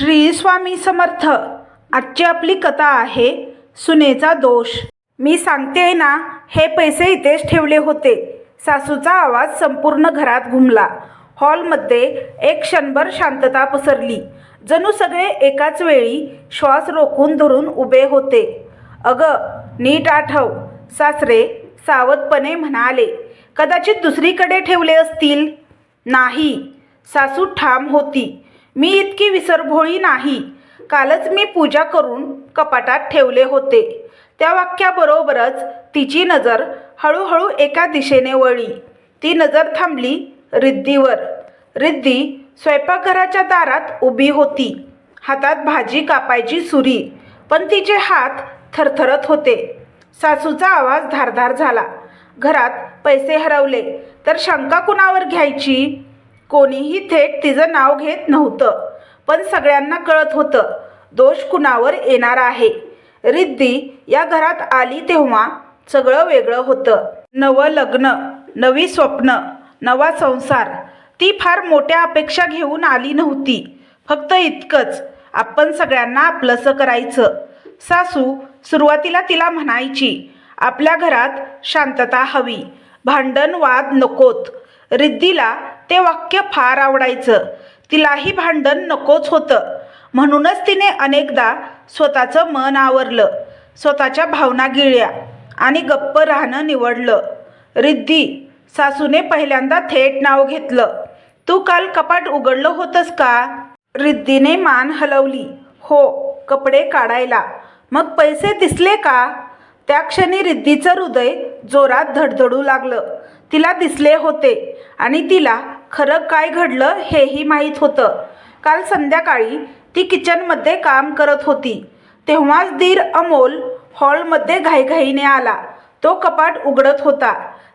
श्री स्वामी समर्थ. आजची आपली कथा आहे सुनेचा दोष. मी सांगते ना हे पैसे इथेच ठेवले होते. सासूचा आवाज संपूर्ण घरात घुमला. हॉलमध्ये एक क्षणभर शांतता पसरली. जणू सगळे एकाच वेळी श्वास रोखून धरून उभे होते. अगं नीट आठव सासरे सावधपणे म्हणाले कदाचित दुसरीकडे ठेवले असतील? नाही. सासू ठाम होती. मी इतकी विसरभोळी नाही. कालच मी पूजा करून कपाटात ठेवले होते. त्या वाक्याबरोबरच तिची नजर हळूहळू एका दिशेने वळली. ती नजर थांबली रिद्धीवर. रिद्धी स्वयंपाकघराच्या दारात उभी होती. हातात भाजी कापायची सुरी पण तिचे हात थरथरत होते. सासूचा आवाज धारधार झाला. घरात पैसे हरवले तर शंका कुणावर घ्यायची? कोणीही थेट तिचं नाव घेत नव्हतं पण सगळ्यांना कळत होतं दोष कुणावर येणार आहे. रिद्धी या घरात आली तेव्हा सगळं वेगळं होतं. नवं लग्न नवी स्वप्न नवा संसार ती फार मोठ्या अपेक्षा घेऊन आली नव्हती. फक्त इतकंच आपण सगळ्यांना आपलंसं करायचं. सासू सुरुवातीला तिला म्हणायची आपल्या घरात शांतता हवी भांडण वाद नकोत. रिद्धीला ते वाक्य फार आवडायचं. तिलाही भांडण नकोच होतं. म्हणूनच तिने अनेकदा स्वतःचं मन आवरलं. स्वतःच्या भावना गिळल्या आणि गप्प राहणं निवडलं. रिद्धी सासूने पहिल्यांदा थेट नाव घेतलं. तू काल कपाट उघडलं होतंस का? रिद्धीने मान हलवली. हो कपडे काढायला. मग पैसे दिसले का? त्या क्षणी रिद्धीचं हृदय जोरात धडधडू लागलं. तिला दिसले होते आणि तिला खरं काय घडलं हेही माहीत होतं. काल संध्याकाळी ती किचनमध्ये काम करत होती. तेव्हाच दीर अमोल हॉलमध्ये घाईघाईने आला. तो कपाट उघडत होता.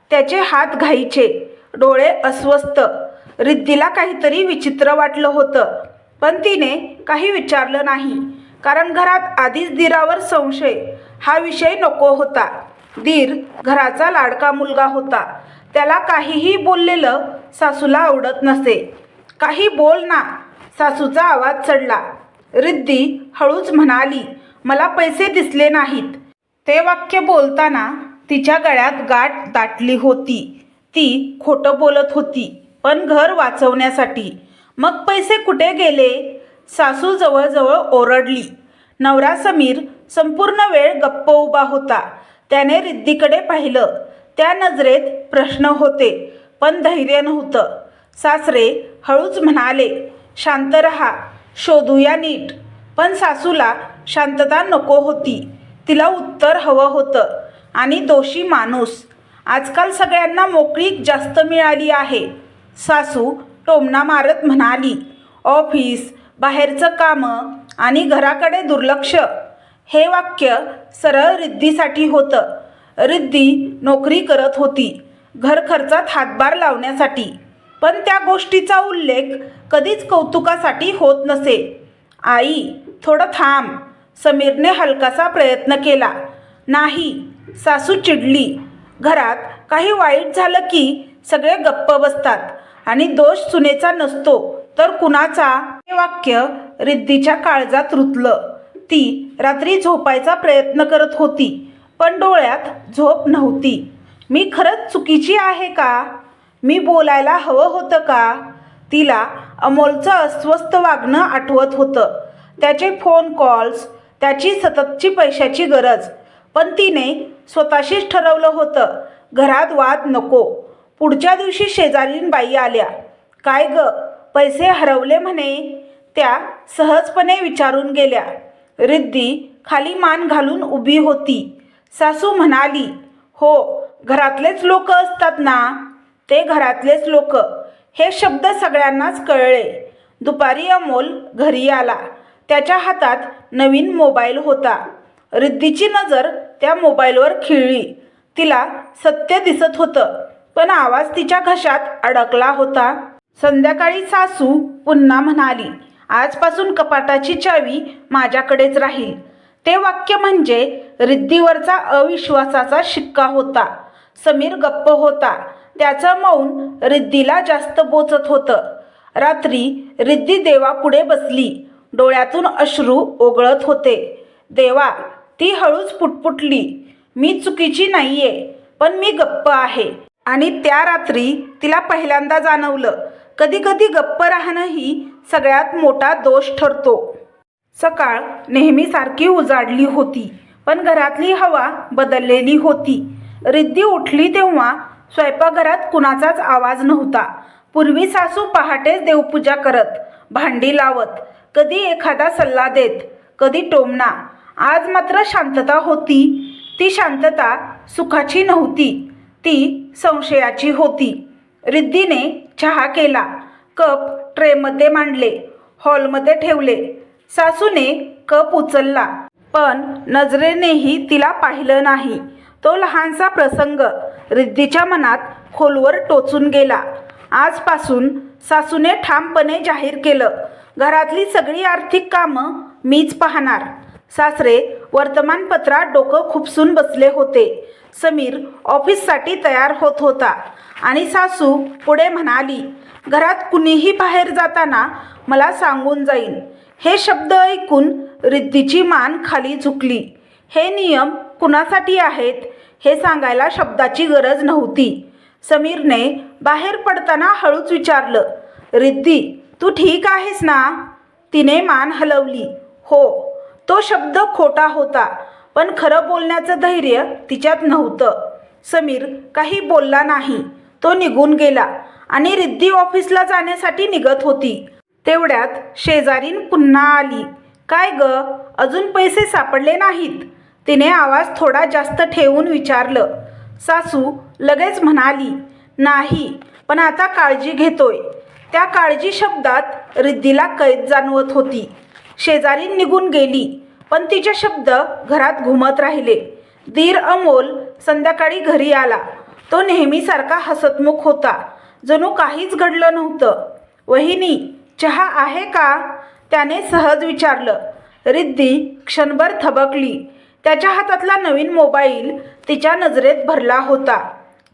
त्याचे हात घाईचे डोळे अस्वस्थ. रिद्धीला काहीतरी विचित्र वाटलं होतं. पण तिने काही विचारलं नाही. कारण घरात आधीच दीरावर संशय हा विषय नको होता. दीर घराचा लाडका मुलगा होता. त्याला काहीही बोललेलं सासूला आवडत नसे. काही बोल ना सासूचा आवाज चढला. रिद्धी हळूच म्हणाली मला पैसे दिसले नाहीत. ते वाक्य बोलताना तिच्या गळ्यात गाठ दाटली होती. ती खोटं बोलत होती पण घर वाचवण्यासाठी. मग पैसे कुठे गेले? सासू जवळजवळ ओरडली. नवरा समीर संपूर्ण वेळ गप्प उभा होता. त्याने रिद्धीकडे पाहिलं. त्या नजरेत प्रश्न होते. पण धैर्य नव्हतं. सासरे हळूच म्हणाले शांत रहा. शोधूया नीट. पण सासूला शांतता नको होती. तिला उत्तर हवं होतं. आणि दोषी माणूस. आजकाल सगळ्यांना मोकळीक जास्त मिळाली आहे. सासू टोमणा मारत म्हणाली ऑफिस बाहेरचं कामं आणि घराकडे दुर्लक्ष. हे वाक्य सरळ रिद्धीसाठी होतं. रिद्धी नोकरी करत होती घर खर्चात हातभार लावण्यासाठी. पण त्या गोष्टीचा उल्लेख कधीच कौतुकासाठी होत नसे. आई थोडं थांब. समीरने हलकासा प्रयत्न केला. नाही सासू चिडली. घरात काही वाईट झालं की सगळे गप्प बसतात आणि दोष सुनेचा नसतो तर कुणाचा? हे वाक्य रिद्धीच्या काळजात रुतलं. ती रात्री झोपायचा प्रयत्न करत होती. पण डोळ्यात झोप नव्हती. मी खरंच चुकीची आहे का? मी बोलायला हवं होतं का? तिला अमोलचं अस्वस्थ वागणं आठवत होतं. त्याचे फोन कॉल्स त्याची सततची पैशाची गरज. पण तिने स्वतःशीच ठरवलं होतं घरात वाद नको. पुढच्या दिवशी शेजारीन बाई आल्या. काय ग पैसे हरवले म्हणे? त्या सहजपणे विचारून गेल्या. रिद्धी खाली मान घालून उभी होती. सासू म्हणाली हो घरातलेच लोक असतात ना? ते घरातलेच लोक. हे शब्द सगळ्यांनाच कळले. दुपारी अमोल घरी आला. त्याच्या हातात नवीन मोबाईल होता. रिद्धीची नजर त्या मोबाईलवर खिळली. तिला सत्य दिसत होतं पण आवाज तिच्या घशात अडकला होता. संध्याकाळी सासू पुन्हा म्हणाली आजपासून कपाटाची चावी माझ्याकडेच राहील. ते वाक्य म्हणजे रिद्धीवरचा अविश्वासाचा शिक्का होता. समीर गप्प होता. त्याचं मौन रिद्धीला जास्त बोचत होतं. रात्री रिद्धी देवापुढे बसली. डोळ्यातून अश्रू ओघळत होते. देवा ती हळूच पुटपुटली. मी चुकीची नाहीये पण मी गप्प आहे. आणि त्या रात्री तिला पहिल्यांदा जाणवलं. कधी कधी गप्प राहणंही सगळ्यात मोठा दोष ठरतो. सकाळ नेहमीसारखी उजाडली होती. पण घरातली हवा बदललेली होती. रिद्धी उठली तेव्हा स्वयंपाकघरात कुणाचाच आवाज नव्हता. पूर्वी सासू पहाटेच देवपूजा करत भांडी लावत कधी एखादा सल्ला देत कधी टोमणा. आज मात्र शांतता होती. ती शांतता सुखाची नव्हती. ती संशयाची होती. रिद्धीने चहा केला कप ट्रेमध्ये मांडले हॉलमध्ये ठेवले. सासूने कप उचलला. पण नजरेनेही तिला पाहिलं नाही. तो लहानसा प्रसंग रिद्धीच्या मनात खोलवर टोचून गेला. आजपासून सासूने ठामपणे जाहीर केलं घरातली सगळी आर्थिक कामं मीच पाहणार सासरे वर्तमानपत्रात डोकं खुपसून बसले होते. समीर ऑफिससाठी तयार होत होता आणि सासू पुढे म्हणाली घरात कुणीही बाहेर जाताना मला सांगून जाईन. हे शब्द ऐकून रिद्धीची मान खाली झुकली. हे नियम कुणासाठी आहेत हे सांगायला शब्दाची गरज नव्हती. समीरने बाहेर पडताना हळूच विचारलं रिद्धी तू ठीक आहेस ना? तिने मान हलवली. हो तो शब्द खोटा होता पण खरं बोलण्याचं धैर्य तिच्यात नव्हतं. समीर काही बोलला नाही. तो निघून गेला आणि रिद्धी ऑफिसला जाण्यासाठी निघत होती. तेवढ्यात शेजारीन पुन्हा आली. काय ग? अजून पैसे सापडले नाहीत. तिने आवाज थोडा जास्त ठेवून विचारलं. सासू लगेच म्हणाली नाही पण आता काळजी घेतोय. त्या काळजी शब्दात रिद्धीला कैद जाणवत होती. शेजारी निघून गेली पण तिचे शब्द घरात घुमत राहिले. धीर अमोल संध्याकाळी घरी आला. तो नेहमीसारखा हसतमुख होता. जणू काहीच घडलं नव्हतं. वहिनी चहा आहे का? त्याने सहज विचारलं रिद्धी क्षणभर थबकली. त्याच्या हातातला नवीन मोबाईल तिच्या नजरेत भरला होता.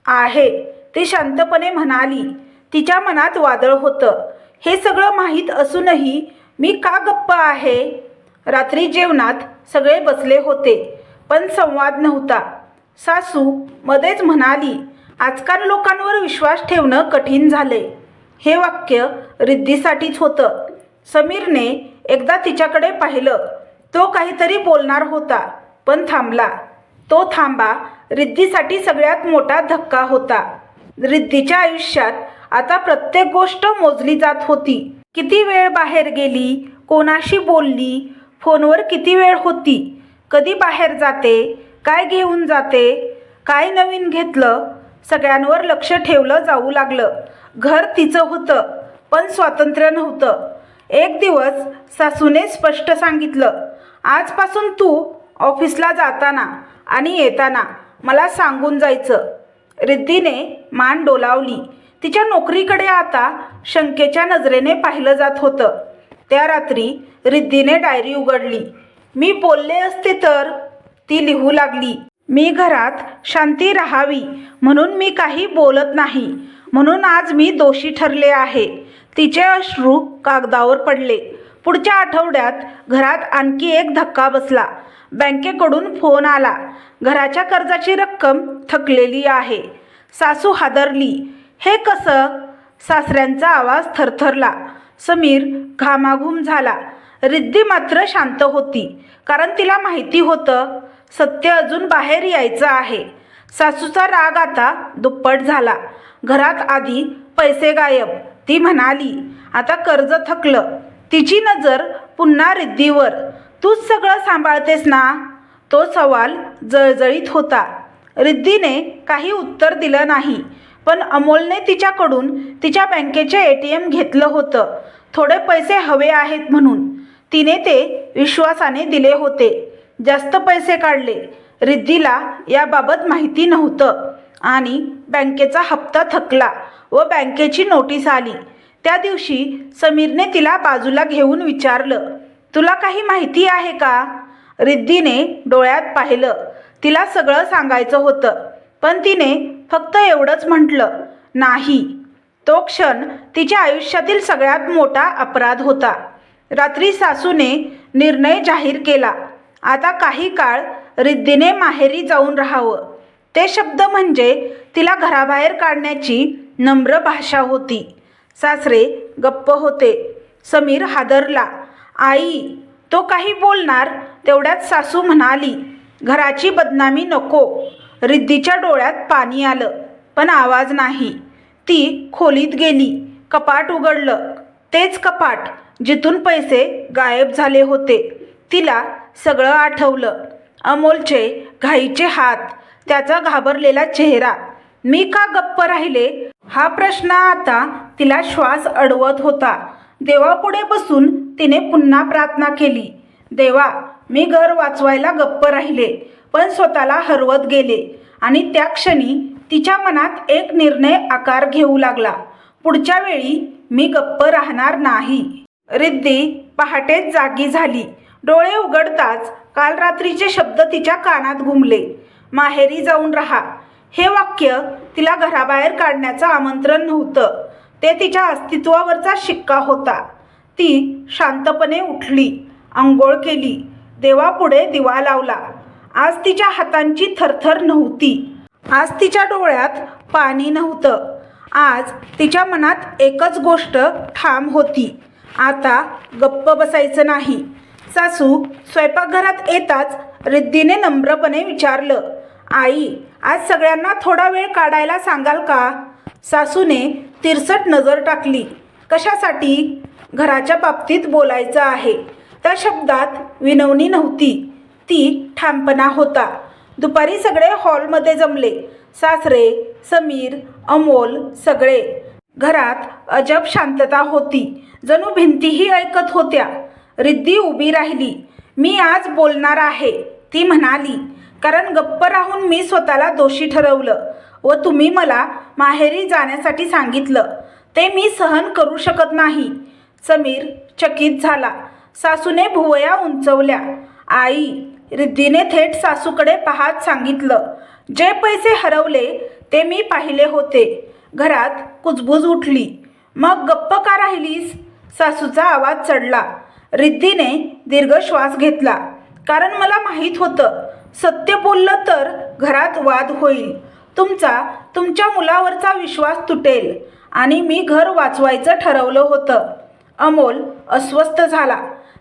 आहे ती शांतपणे म्हणाली. तिच्या मनात वादळ होतं. हे सगळं माहीत असूनही मी का गप्प आहे? रात्री जेवणात सगळे बसले होते पण संवाद नव्हता. सासू मध्येच म्हणाली आजकाल लोकांवर विश्वास ठेवणं कठीण झाले हे वाक्य रिद्धीसाठीच होतं. समीरने एकदा तिच्याकडे पाहिलं तो काहीतरी बोलणार होता पण थांबला. तो थांबा रिद्धीसाठी सगळ्यात मोठा धक्का होता. रिद्धीच्या आयुष्यात आता प्रत्येक गोष्ट मोजली जात होती. किती वेळ बाहेर गेली कोणाशी बोलली फोनवर किती वेळ होती कधी बाहेर जाते काय घेऊन जाते काय नवीन घेतलं सगळ्यांवर लक्ष ठेवलं जाऊ लागलं. घर तिचं होतं पण स्वातंत्र्य नव्हतं. एक दिवस सासूने स्पष्ट सांगितलं आजपासून तू ऑफिसला जाताना आणि येताना मला सांगून जायचं. रिद्धीने मान डोलावली. तिच्या नोकरीकडे आता शंकेच्या नजरेने पाहिलं जात होतं. त्या रात्री रिद्धीने डायरी उघडली. मी बोलले असते तर? ती लिहू लागली. मी घरात शांती राहावी म्हणून मी काही बोलत नाही. म्हणून आज मी दोषी ठरले आहे. तिचे अश्रू कागदावर पडले. पुढच्या आठवड्यात घरात आणखी एक धक्का बसला. बँकेकडून फोन आला. घराच्या कर्जाची रक्कम थकलेली आहे. सासू हादरली. हे कसं? सासऱ्यांचा आवाज थरथरला. समीर घामाघूम झाला. रिद्धी मात्र शांत होती. कारण तिला माहिती होतं सत्य अजून बाहेर यायचं आहे. सासूचा राग आता दुप्पट झाला. घरात आधी पैसे गायब. ती म्हणाली आता कर्ज थकलं. तिची नजर पुन्हा रिद्धीवर. तूच सगळं सांभाळतेस ना? तो सवाल जळजळीत होता. रिद्धीने काही उत्तर दिलं नाही पण अमोलने तिच्याकडून तिच्या बँकेचे ए टी एम घेतलं होतं. थोडे पैसे हवे आहेत म्हणून. तिने ते विश्वासाने दिले होते. जास्त पैसे काढले. रिद्धीला याबाबत माहिती नव्हतं आणि बँकेचा हप्ता थकला. व बँकेची नोटीस आली. त्या दिवशी समीरने तिला बाजूला घेऊन विचारलं तुला काही माहिती आहे का? रिद्धीने डोळ्यात पाहिलं. तिला सगळं सांगायचं होतं पण तिने फक्त एवढंच म्हटलं नाही. तो क्षण तिच्या आयुष्यातील सगळ्यात मोठा अपराध होता. रात्री सासूने निर्णय जाहीर केला. आता काही काळ रिद्धीने माहेरी जाऊन राहावं. ते शब्द म्हणजे तिला घराबाहेर काढण्याची नम्र भाषा होती. सासरे गप्प होते. समीर हादरला. आई तो काही बोलणार तेवढ्यात सासू म्हणाली घराची बदनामी नको. रिद्धीच्या डोळ्यात पाणी आलं पण आवाज नाही. ती खोलीत गेली. कपाट उघडलं. तेच कपाट जिथून पैसे गायब झाले होते. तिला सगळं आठवलं. अमोलचे घाईचे हात त्याचा घाबरलेला चेहरा मी का गप्प राहिले? हा प्रश्न आता तिला श्वास अडवत होता. देवापुढे बसून तिने पुन्हा प्रार्थना केली. देवा मी घर वाचवायला गप्प राहिले पण स्वतःला हरवत गेले आणि त्या क्षणी तिच्या मनात एक निर्णय आकार घेऊ लागला. पुढच्या वेळी मी गप्प राहणार नाही. रिद्धी पहाटेच जागी झाली. डोळे उघडताच काल रात्रीचे शब्द तिच्या कानात घुमले. माहेरी जाऊन राहा. हे वाक्य तिला घराबाहेर काढण्याचं आमंत्रण नव्हतं. ते तिच्या अस्तित्वावरचा शिक्का होता. ती शांतपणे उठली आंघोळ केली देवापुढे दिवा लावला. आज तिच्या हातांची थरथर नव्हती. आज तिच्या डोळ्यात पाणी नव्हतं. आज तिच्या मनात एकच गोष्ट ठाम होती. आता गप्प बसायचं नाही. सासू स्वयंपाकघरात येताच रिद्धीने नम्रपणे विचारलं आई आज सगळ्यांना थोडा वेळ काढायला सांगाल का? सासूने तिरसट नजर टाकली. कशासाठी? घराच्या बाबतीत बोलायचं आहे. त्या शब्दात विनवणी नव्हती. ती ठामपणा होता. दुपारी सगळे हॉलमध्ये जमले. सासरे समीर अमोल सगळे. घरात अजब शांतता होती. जणू भिंतीही ऐकत होत्या. रिद्धी उभी राहिली. मी आज बोलणार आहे ती म्हणाली. कारण गप्प राहून मी स्वतःला दोषी ठरवलं व तुम्ही मला माहेरी जाण्यासाठी सांगितलं. ते मी सहन करू शकत नाही. समीर चकित झाला. सासूने भुवया उंचवल्या. आई रिद्धीने थेट सासूकडे पाहत सांगितलं. जे पैसे हरवले ते मी पाहिले होते. घरात कुजबूज उठली. मग गप्प का राहिलीस? सासूचा आवाज चढला. रिद्धीने दीर्घ श्वास घेतला. कारण मला माहीत होतं सत्य बोललं तर घरात वाद होईल. तुमचा तुमच्या मुलावरचा विश्वास तुटेल आणि मी घर वाचवायचं ठरवलं होतं. अमोल अस्वस्थ झाला.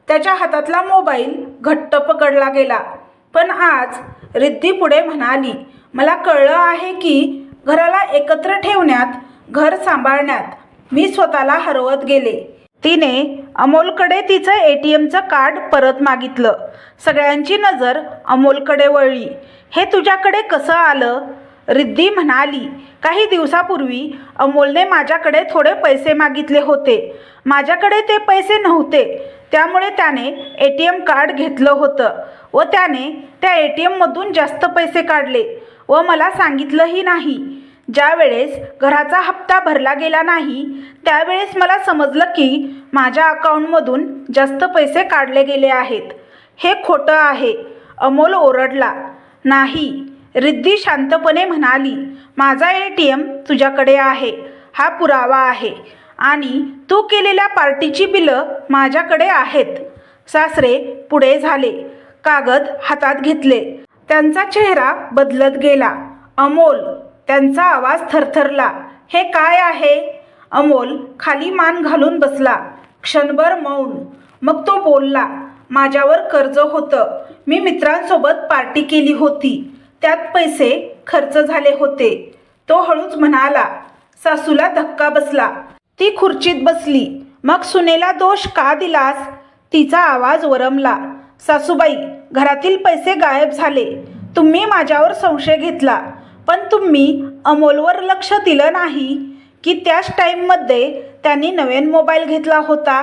त्याच्या हातातला मोबाईल घट्ट पकडला गेला. पण आज रिद्धी पुढे म्हणाली मला कळलं आहे की घराला एकत्र ठेवण्यात घर सांभाळण्यात मी स्वतःला हरवत गेले. तिने अमोलकडे तिचं ए टी एमचं कार्ड परत मागितलं. सगळ्यांची नजर अमोलकडे वळली. हे तुझ्याकडे कसं आलं? रिद्धी म्हणाली. काही दिवसापूर्वी अमोलने माझ्याकडे थोडे पैसे मागितले होते. माझ्याकडे ते पैसे नव्हते. त्यामुळे त्याने ए टी एम कार्ड घेतलं होतं व त्याने त्या ए टी एममधून जास्त पैसे काढले व मला सांगितलंही नाही. ज्या वेळेस घराचा हप्ता भरला गेला नाही त्यावेळेस मला समजलं की माझ्या अकाउंटमधून जास्त पैसे काढले गेले आहेत. हे खोटं आहे. अमोल ओरडला. नाही रिद्धी शांतपणे म्हणाली माझा ए टी एम तुझ्याकडे आहे. हा पुरावा आहे. आणि तू केलेल्या पार्टीची बिलं माझ्याकडे आहेत. सासरे पुढे झाले. कागद हातात घेतले. त्यांचा चेहरा बदलत गेला. अमोल त्यांचा आवाज थरथरला हे काय आहे? अमोल खाली मान घालून बसला. क्षणभर मौन. मग तो बोलला माझ्यावर कर्ज होतं. मी मित्रांसोबत पार्टी केली होती. त्यात पैसे खर्च झाले होते. तो हळूच म्हणाला. सासूला धक्का बसला. ती खुर्चीत बसली. मग सुनेला दोष का दिलास? तिचा आवाज वरमला. सासूबाई घरातील पैसे गायब झाले. तुम्ही माझ्यावर संशय घेतला. पण तुम्ही अमोलवर लक्ष दिलं नाही की त्याच टाईममध्ये त्यांनी नवीन मोबाईल घेतला होता?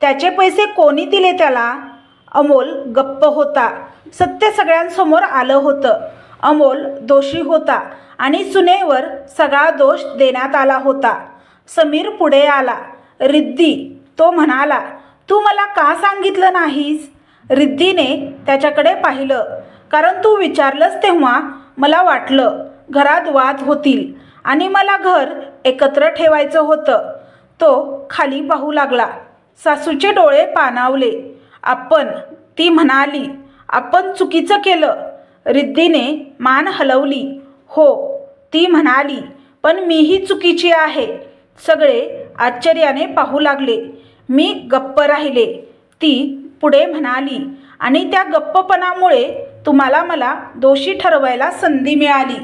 त्याचे पैसे कोणी दिले त्याला? अमोल गप्प होता. सत्य सगळ्यांसमोर आलं होतं. अमोल दोषी होता आणि सुनेवर सगळा दोष देण्यात आला होता. समीर पुढे आला. रिद्धी तो म्हणाला तू मला का सांगितलं नाहीस? रिद्धीने त्याच्याकडे पाहिलं. कारण तू विचारलंस तेव्हा मला वाटलं. घरात वाद होतील आणि मला घर एकत्र ठेवायचं होतं. तो खाली पाहू लागला. सासूचे डोळे पाणावले. आपण ती म्हणाली आपण चुकीचं केलं. रिद्धीने मान हलवली. हो ती म्हणाली पण मीही चुकीची आहे. सगळे आश्चर्याने पाहू लागले. मी गप्प राहिले. ती पुढे म्हणाली आणि त्या गप्पपणामुळे तुम्हाला मला दोषी ठरवायला संधी मिळाली.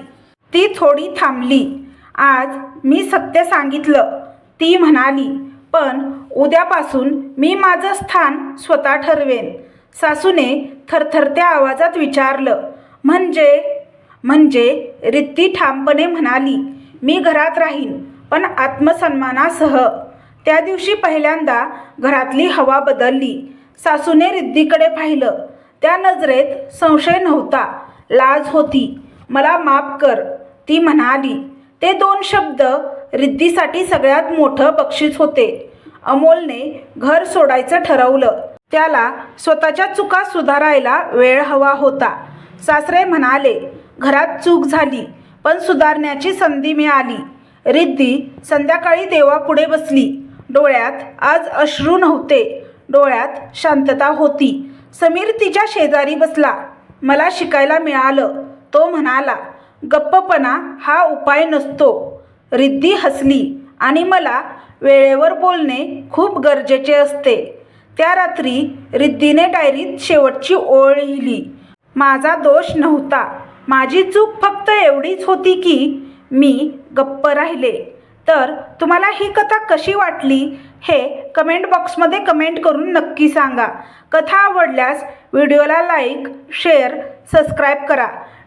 ती थोडी थांबली. आज मी सत्य सांगितलं. ती म्हणाली पण उद्यापासून मी माझं स्थान स्वतः ठरवेन. सासूने थरथरत्या आवाजात विचारलं म्हणजे? म्हणजे रित्ती ठामपणे म्हणाली मी घरात राहीन पण आत्मसन्मानासह. त्या दिवशी पहिल्यांदा घरातली हवा बदलली. सासूने रिद्धीकडे पाहिलं. त्या नजरेत संशय नव्हता. लाज होती. मला माफ कर. ती म्हणाली ते दोन शब्द रिद्धीसाठी सगळ्यात मोठं बक्षीस होते. अमोलने घर सोडायचं ठरवलं. त्याला स्वतःच्या चुका सुधारायला वेळ हवा होता. सासरे म्हणाले घरात चूक झाली पण सुधारण्याची संधी मिळाली. रिद्धी संध्याकाळी देवापुढे बसली. डोळ्यात आज अश्रू नव्हते. डोळ्यात शांतता होती. समीर तिच्या शेजारी बसला. मला शिकायला मिळालं तो म्हणाला. गप्पपणा हा उपाय नसतो. रिद्धी हसली आणि मला वेळेवर बोलणे खूप गरजेचे असते. त्या रात्री रिद्धीने डायरीत शेवटची ओळ लिहिली. माझा दोष नव्हता. माझी चूक फक्त एवढीच होती की मी गप्प राहिले. तर तुम्हाला ही कथा कशी वाटली हे कमेंट बॉक्समध्ये कमेंट करून नक्की सांगा. कथा आवडल्यास व्हिडिओला लाईक शेअर सबस्क्राईब करा.